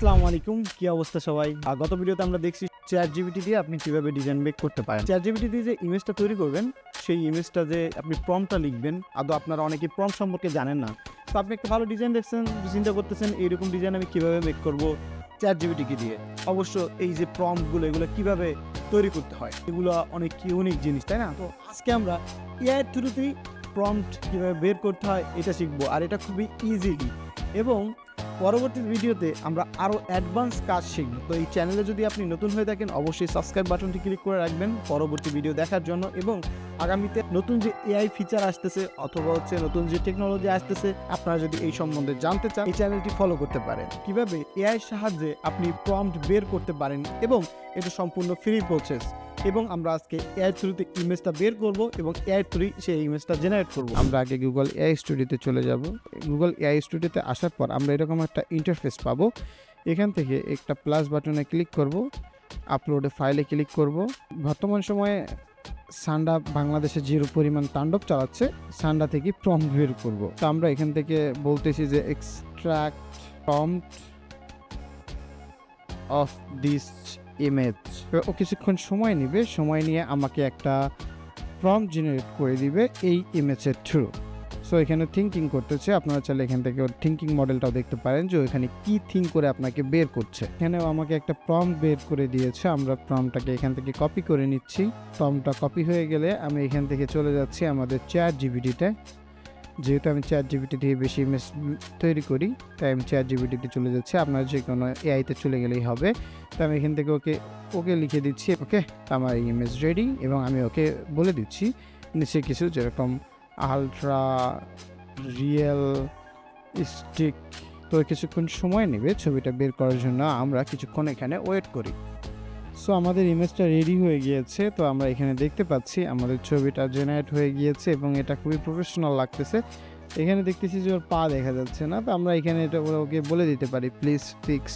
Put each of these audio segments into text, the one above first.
আসসালামু আলাইকুম। কি অবস্থা সবাই? গত ভিডিওতে আমরা দেখছি চ্যাট জিবিটি দিয়ে আপনি কীভাবে ডিজাইন মেক করতে পারেন। চ্যাট জিবিটি দিয়ে যে ইমেজটা তৈরি করবেন, সেই ইমেজটা যে আপনি প্রমটা লিখবেন, আদৌ আপনারা অনেকে প্রম সম্পর্কে জানেন না। তো আপনি একটা ভালো ডিজাইন দেখছেন, চিন্তা করতেছেন, এইরকম ডিজাইন আমি কীভাবে মেক করব চ্যাট জিবিটিকে দিয়ে? অবশ্য এই যে প্রম্পটগুলো এগুলো কীভাবে তৈরি করতে হয়, এগুলো অনেক ইউনিক জিনিস, তাই না? তো আজকে আমরা এআই থ্রুতেই প্রম্পট কীভাবে বের করতে হয়, এটা শিখব, আর এটা খুবই ইজিলি এবং পরবর্তী ভিডিওতে আমরা আরও অ্যাডভান্স কাজ শিখব। তো এই চ্যানেলে যদি আপনি নতুন হয়ে থাকেন, অবশ্যই সাবস্ক্রাইব বাটনটি ক্লিক করে রাখবেন পরবর্তী ভিডিও দেখার জন্য এবং আগামীতে নতুন যে এআই ফিচার আসতেছে অথবা হচ্ছে নতুন যে টেকনোলজি আসতেছে, আপনারা যদি এই সম্বন্ধে জানতে চান, এই চ্যানেলটি ফলো করতে পারেন। কীভাবে এআই সাহায্যে আপনি প্রম্পট বের করতে পারেন এবং এটা সম্পূর্ণ ফ্রি প্রসেস এবং আমরা আজকে এআই থ্রুতে ইমেজটা বের করব এবং এআই থ্রু সেই ইমেজটা জেনারেট করব। আমরা আগে গুগল এআই স্টুডিওতে চলে যাব। গুগল এআই স্টুডিওতে আসার পর আমরা এরকম একটা ইন্টারফেস পাবো। এখান থেকে একটা প্লাস বাটনে ক্লিক করব। আপলোডে ফাইলে ক্লিক করব। বর্তমান সময়ে সান্ডা বাংলাদেশে জিরো পরিমাণ তাণ্ডব চালাচ্ছে সান্ডা থেকে প্রম্পট বের করব। তো আমরা এখান থেকে বলতেছি যে extract prompt of this image ও কিছুক্ষণ সময় নেবে, সময় নিয়ে আমাকে একটা প্রম্পট জেনারেট করে দিবে এই ইমেজের থ্রু সো এখানে থিঙ্কিং করতেছে, আপনারা চাইলে এখান থেকে থিঙ্কিং মডেলটাও দেখতে পারেন যে ওখানে কি থিঙ্ক করে আপনাকে বের করছে। এখানেও আমাকে একটা প্রম্পট বের করে দিয়েছে, আমরা প্রম্পটটাকে এখান থেকে কপি করে নিচ্ছি। প্রম্পটটা কপি হয়ে গেলে আমি এখান থেকে চলে যাচ্ছি আমাদের চ্যাট জিবিটিতে যেহেতু আমি চ্যাট জিবিটি দিয়ে বেশি ইমেজ তৈরি করি, তাই আমি চ্যাট জিবিটিতে চলে যাচ্ছি। আপনার যে কোনো এআইতে চলে গেলেই হবে। তো আমি এখান থেকে ওকে ওকে লিখে দিচ্ছি, ওকে, আমার ইমেজ রেডি এবং আমি ওকে বলে দিচ্ছি, নিচে কিছু যেরকম আলট্রা রিয়েল স্টিক তো কিছুক্ষণ সময় নেবে ছবিটা বের করার জন্য। আমরা কিছুক্ষণ এখানে ওয়েট করি। সো আমাদের ইমেজটা রেডি হয়ে গিয়েছে। তো আমরা এখানে দেখতে পাচ্ছি, আমাদের ছবিটা জেনারেট হয়ে গিয়েছে এবং এটা খুবই প্রফেশনাল লাগতেছে। এখানে দেখতেছি যে ওর পা দেখা যাচ্ছে না। তো আমরা এখানে এটা ওকে বলে দিতে পারি please fix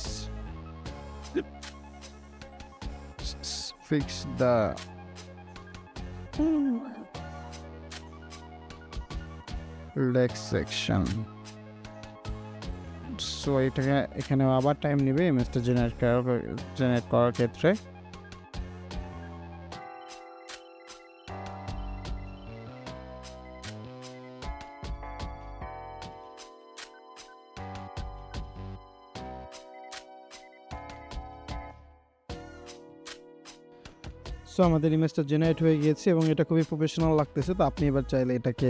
fix the leg section so এটাকে এখানে আবার টাইম নেবে ইমেজটা জেনারেট করার জেনারেট করার ক্ষেত্রে। সো আমাদের ইমেজটা জেনারেট হয়ে গিয়েছে এবং এটা খুবই প্রফেশনাল লাগতেছে, তো আপনি এবার চাইলে এটাকে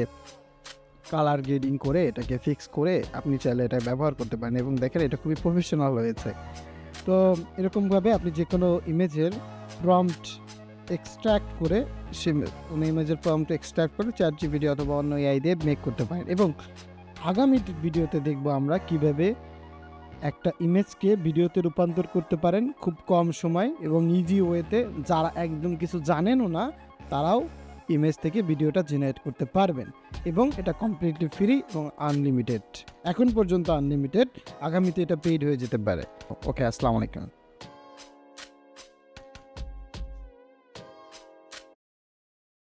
কালার গ্রেডিং করে এটাকে ফিক্স করে আপনি চাইলে এটা ব্যবহার করতে পারেন এবং দেখেন এটা খুবই প্রফেশনাল হয়েছে। তো এরকমভাবে আপনি যে কোনো ইমেজের প্রম্পট এক্সট্র্যাক্ট করে সে কোনো ইমেজের প্রম্পট এক্সট্র্যাক্ট করে চার জিবিডি অথবা অন্য এআই দিয়ে মেক করতে পারেন এবং আগামী ভিডিওতে দেখব আমরা কীভাবে একটা ইমেজকে ভিডিওতে রূপান্তর করতে পারেন খুব কম সময় এবং ইজি ওয়েতে যারা একদম কিছু জানেনও না, তারাও ইমেজ থেকে ভিডিওটা জেনারেট করতে পারবেন এবং এটা কমপ্লিটলি ফ্রি এবং আনলিমিটেড এখন পর্যন্ত আনলিমিটেড আগামীতে এটা পেইড হয়ে যেতে পারে। ওকে আসসালামু আলাইকুম।